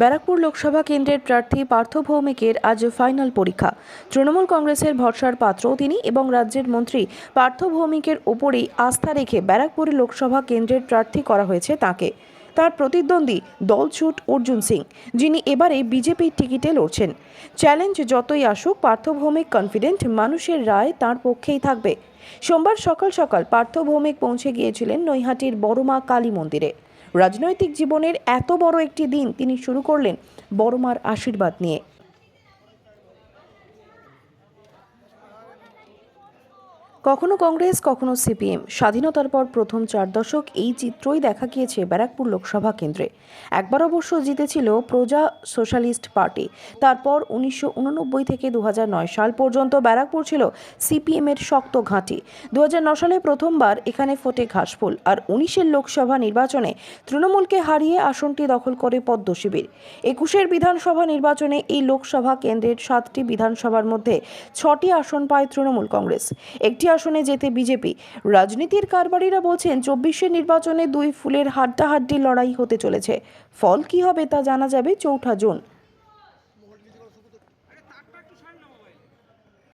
ব্যারাকপুর লোকসভা কেন্দ্রের প্রার্থী পার্থ ভৌমিকের আজ ফাইনাল পরীক্ষা। তৃণমূল কংগ্রেসের ভরসার পাত্রও তিনি এবং রাজ্যের মন্ত্রী পার্থ ভৌমিকের ওপরেই আস্থা রেখে ব্যারাকপুর লোকসভা কেন্দ্রের প্রার্থী করা হয়েছে তাকে। তার প্রতিদ্বন্দ্বী দলছুট অর্জুন সিং, যিনি এবারে বিজেপির টিকিটে লড়ছেন। চ্যালেঞ্জ যতই আসুক, পার্থ ভৌমিক কনফিডেন্ট মানুষের রায় তার পক্ষেই থাকবে। সোমবার সকাল সকাল পার্থ ভৌমিক পৌঁছে গিয়েছিলেন নৈহাটির বড়মা কালী মন্দিরে। রাজনৈতিক জীবনের এত বড় একটি দিন তিনি শুরু করলেন বড়মার আশীর্বাদ নিয়ে। কখনো কংগ্রেস, কখনো সিপিএম। স্বাধীনতার পর প্রথম চার দশক এই চিত্রই দেখা গিয়েছে ব্যারাকপুর লোকসভা কেন্দ্রে। একবার অবশ্য জিতেছিল প্রজা সোশ্যালিস্ট পার্টি। তারপর উনিশশো উননব্বই থেকে দু হাজার নয় সাল পর্যন্ত ব্যারাকপুর ছিল সিপিএমের শক্ত ঘাঁটি। দুহাজার নয় সালে প্রথমবার এখানে ফোটে ঘাসফুল আর উনিশের লোকসভা নির্বাচনে তৃণমূলকে হারিয়ে আসনটি দখল করে পদ্ম শিবির। একুশের বিধানসভা নির্বাচনে এই লোকসভা কেন্দ্রের সাতটি বিধানসভার মধ্যে ছটি আসন পায় তৃণমূল কংগ্রেস। একটি আসনে যেতে বিজেপি। রাজনীতির কারবারিরা বলছেন চব্বিশের নির্বাচনে দুই ফুলের হাড্ডাহাড্ডি লড়াই হতে চলেছে। ফল কি হবে তা জানা যাবে চৌঠা জুন।